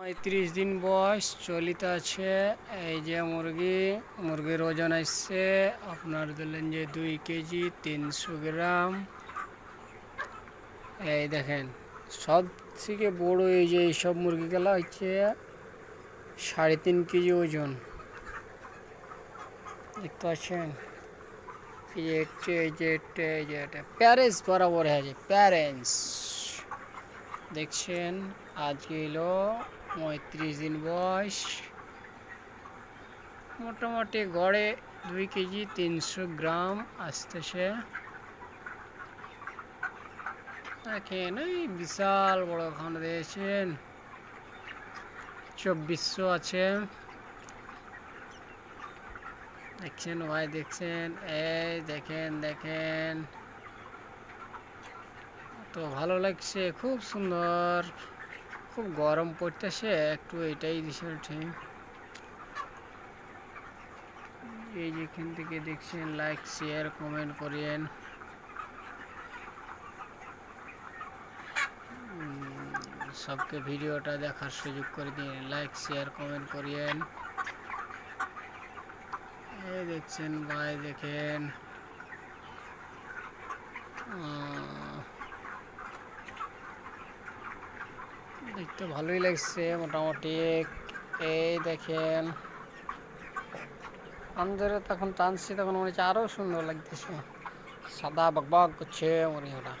পঁয়ত্রিশ দিন বয়স, চলিত আছে। এই যে মুরগি, মুরগির ওজন আসছে। আপনার দিলেন যে দুই কেজি তিনশো গ্রাম। এই দেখেন, সব থেকে বড় এই যে এইসব মুরগিগুলো হচ্ছে সাড়ে তিন কেজি ওজন। দেখতে পাচ্ছেন? এই যে বরাবর আছে, প্যারেন্টস। দেখছেন? আজকে এলো পঁয়ত্রিশ দিন বয়স। মোটামুটি গড়ে দুই কেজি তিনশো গ্রাম আসতেছে। দেখেন, এই বিশাল বড় খানা দিয়েছেন চব্বিশশো আছে। দেখছেন, ভাই দেখছেন? এই দেখেন দেখেন। তো ভালো লাগছে, খুব সুন্দর। খুব গরম পড়তেছে, একটু এটাই ঠিক এই যেখান থেকে দেখছেন লাইক শেয়ার কমেন্ট করিয়েন সবকে ভিডিওটা দেখার সুযোগ করে দিন লাইক শেয়ার কমেন্ট করিয়েন এই দেখছেন ভাই, দেখেন। দেখতে ভালোই লাগছে মোটামুটি। এই দেখেন। আন্দরে তখন টানছি, তখন মনে হচ্ছে আরও সুন্দর লাগতেছে। সাদা বকবক করছে মুরগিটা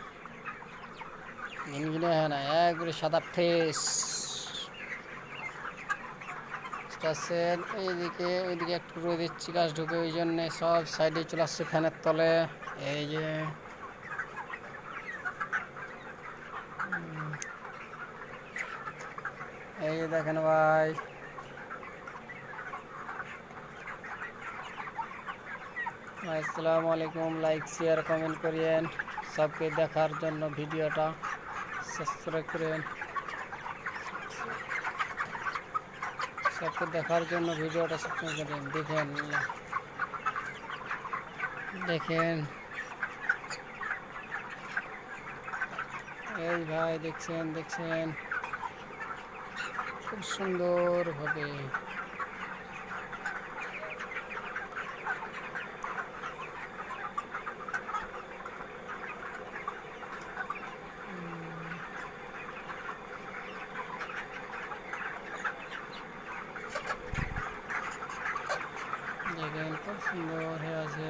গিনগিনে হয় না, একবারে সাদা ফ্রেশ। আছেন এইদিকে ওইদিকে একটু রোদের চিকাশ ঢুকে ওই জন্য সব সাইডে চলে আসছে ফ্যানের তলে। এই যে এই যে দেখেন ভাই। আসসালামু আলাইকুম। লাইক শেয়ার কমেন্ট করিয়েন। সবকে দেখার জন্য ভিডিওটা সাবস্ক্রাইব করেন সবকে দেখার জন্য ভিডিওটা সাবস্ক্রাইব করেন দেখেন দেখেন। এই ভাই, দেখছেন দেখছেন। খুব সুন্দর হবে দেখেন খুব সুন্দর হয়ে আছে।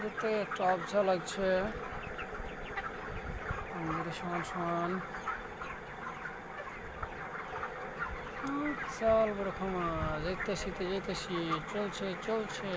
দেখতে একটু আবছা লাগছে। মন্দিরের সমান সমান চল বড় ক্ষমা দেখতেছি তো যেতেছি চলছে চলছে